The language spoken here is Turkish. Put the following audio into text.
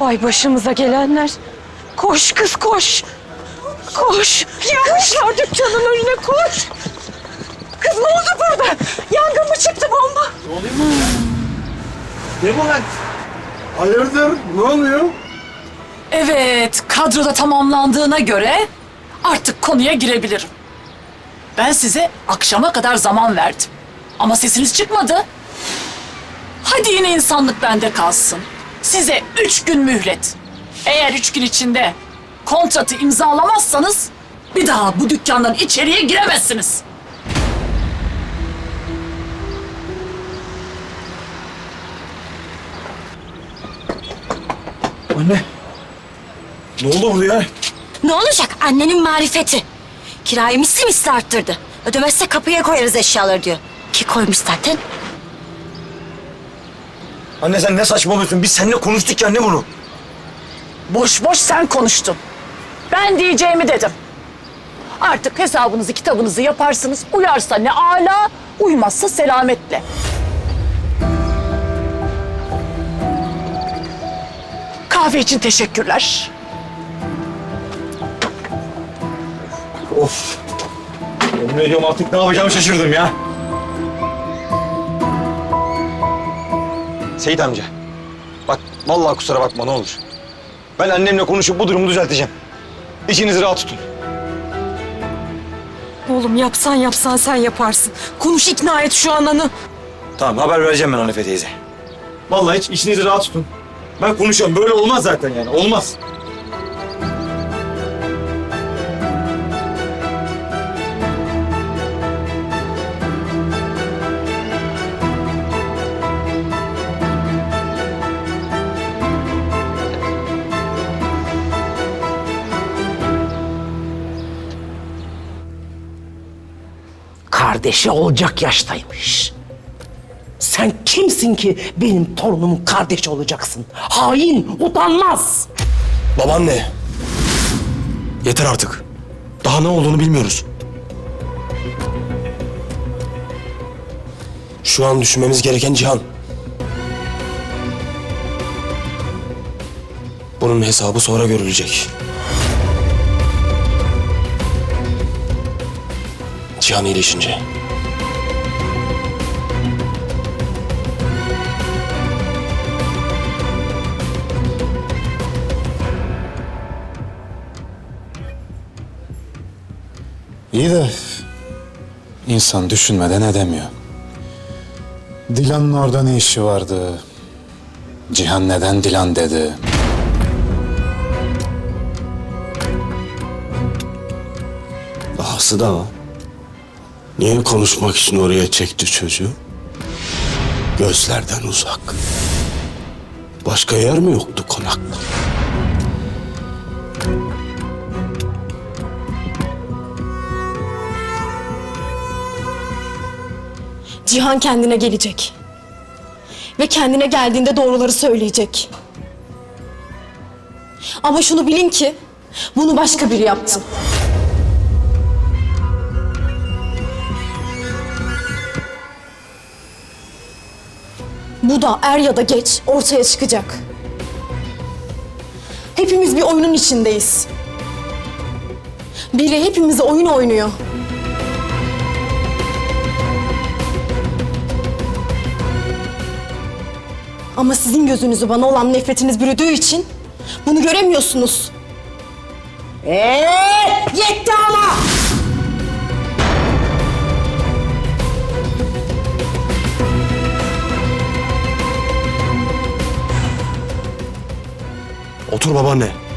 Vay başımıza gelenler. Koş kız koş. Koş. Yağmışlar dükkanın önüne koş. Kız ne oldu burada? Yangın mı çıktı bomba? Ne bu lan? Hayırdır? Ne oluyor? Evet, kadroda tamamlandığına göre artık konuya girebilirim. Ben size akşama kadar zaman verdim. Ama sesiniz çıkmadı. Hadi yine insanlık bende kalsın. Size üç gün mühlet. Eğer üç gün içinde kontratı imzalamazsanız bir daha bu dükkandan içeriye giremezsiniz. Anne. Ne oldu buraya? Ne olacak? Annenin marifeti. Kirayı misli misli arttırdı. Ödemezse kapıya koyarız eşyaları diyor. Ki koymuş zaten. Anne sen ne saçmalıyorsun? Biz seninle konuştuk ya anne bunu. Boş boş sen konuştun. Ben diyeceğimi dedim. Artık hesabınızı kitabınızı yaparsınız. Uyarsa ne ala, uymazsa selametle. Kahve için teşekkürler. Of. Yemin ediyorum artık ne yapacağımı şaşırdım ya. Seyit amca. Bak vallahi kusura bakma ne olur. Ben annemle konuşup bu durumu düzelteceğim. İçinizi rahat tutun. Oğlum yapsan yapsan sen yaparsın. Konuş ikna et şu ananı. Tamam haber vereceğim ben Hanife teyze. Vallahi hiç içinizi rahat tutun. Ben konuşuyorum. Böyle olmaz zaten yani. Olmaz. Kardeşi olacak yaştaymış. Sen kimsin ki benim torunumun kardeşi olacaksın? Hain, utanmaz. Babaanne. Yeter artık. Daha ne olduğunu bilmiyoruz. Şu an düşünmemiz gereken Cihan. Bunun hesabı sonra görülecek. Cihan iyileşince. İyi de insan düşünmeden edemiyor. Dilan'ın orada ne işi vardı? Cihan neden Dilan dedi? Dahası da var. Niye konuşmak için oraya çekti çocuğu? Gözlerden uzak. Başka yer mi yoktu konakta? Cihan kendine gelecek. Ve kendine geldiğinde doğruları söyleyecek. Ama şunu bilin ki bunu başka biri yaptı. Bu da er ya da geç ortaya çıkacak. Hepimiz bir oyunun içindeyiz. Biri hepimize oyun oynuyor. Ama sizin gözünüzü bana olan nefretiniz bürüdüğü için bunu göremiyorsunuz. Ee, yetti ama! Otur babaanne.